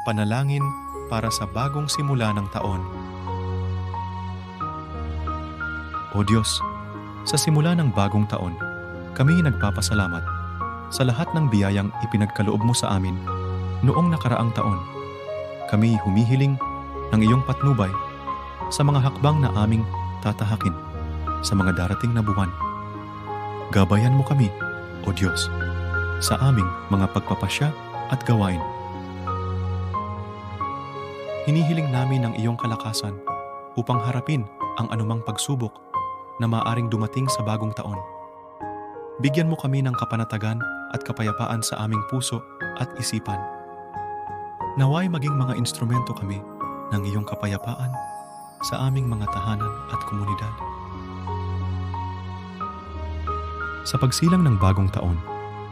Panalangin para sa bagong simula ng taon. O Diyos, sa simula ng bagong taon, kami nagpapasalamat sa lahat ng biyayang ipinagkaloob mo sa amin noong nakaraang taon. Kami humihiling ng iyong patnubay sa mga hakbang na aming tatahakin sa mga darating na buwan. Gabayan mo kami, O Diyos, sa aming mga pagpapasya at gawain. Hinihiling namin ang iyong kalakasan upang harapin ang anumang pagsubok na maaring dumating sa bagong taon. Bigyan mo kami ng kapanatagan at kapayapaan sa aming puso at isipan. Naway maging mga instrumento kami ng iyong kapayapaan sa aming mga tahanan at komunidad. Sa pagsilang ng bagong taon,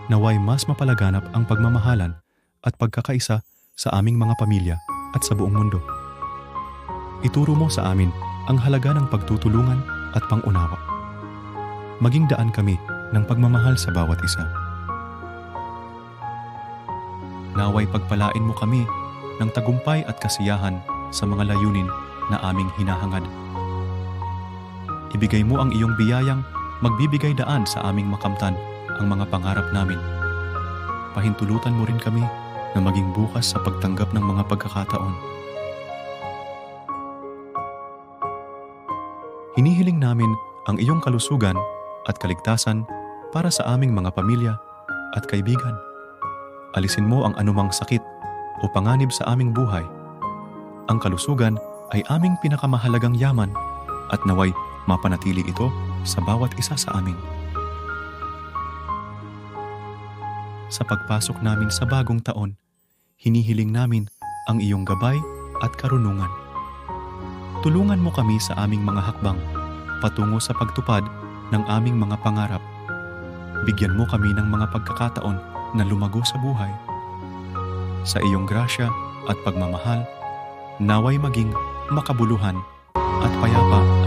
naway mas mapalaganap ang pagmamahalan at pagkakaisa sa aming mga pamilya at sa buong mundo. Ituro mo sa amin ang halaga ng pagtutulungan at pangunawa. Maging daan kami ng pagmamahal sa bawat isa. Naway pagpalain mo kami ng tagumpay at kasiyahan sa mga layunin na aming hinahangad. Ibigay mo ang iyong biyayang magbibigay daan sa aming makamtan ang mga pangarap namin. Pahintulutan mo rin kami na maging bukas sa pagtanggap ng mga pagkakataon. Hinihiling namin ang iyong kalusugan at kaligtasan para sa aming mga pamilya at kaibigan. Alisin mo ang anumang sakit o panganib sa aming buhay. Ang kalusugan ay aming pinakamahalagang yaman at naway mapanatili ito sa bawat isa sa amin. Sa pagpasok namin sa bagong taon, hinihiling namin ang iyong gabay at karunungan. Tulungan mo kami sa aming mga hakbang patungo sa pagtupad ng aming mga pangarap. Bigyan mo kami ng mga pagkakataon na lumago sa buhay. Sa iyong grasya at pagmamahal, naway maging makabuluhan at payapa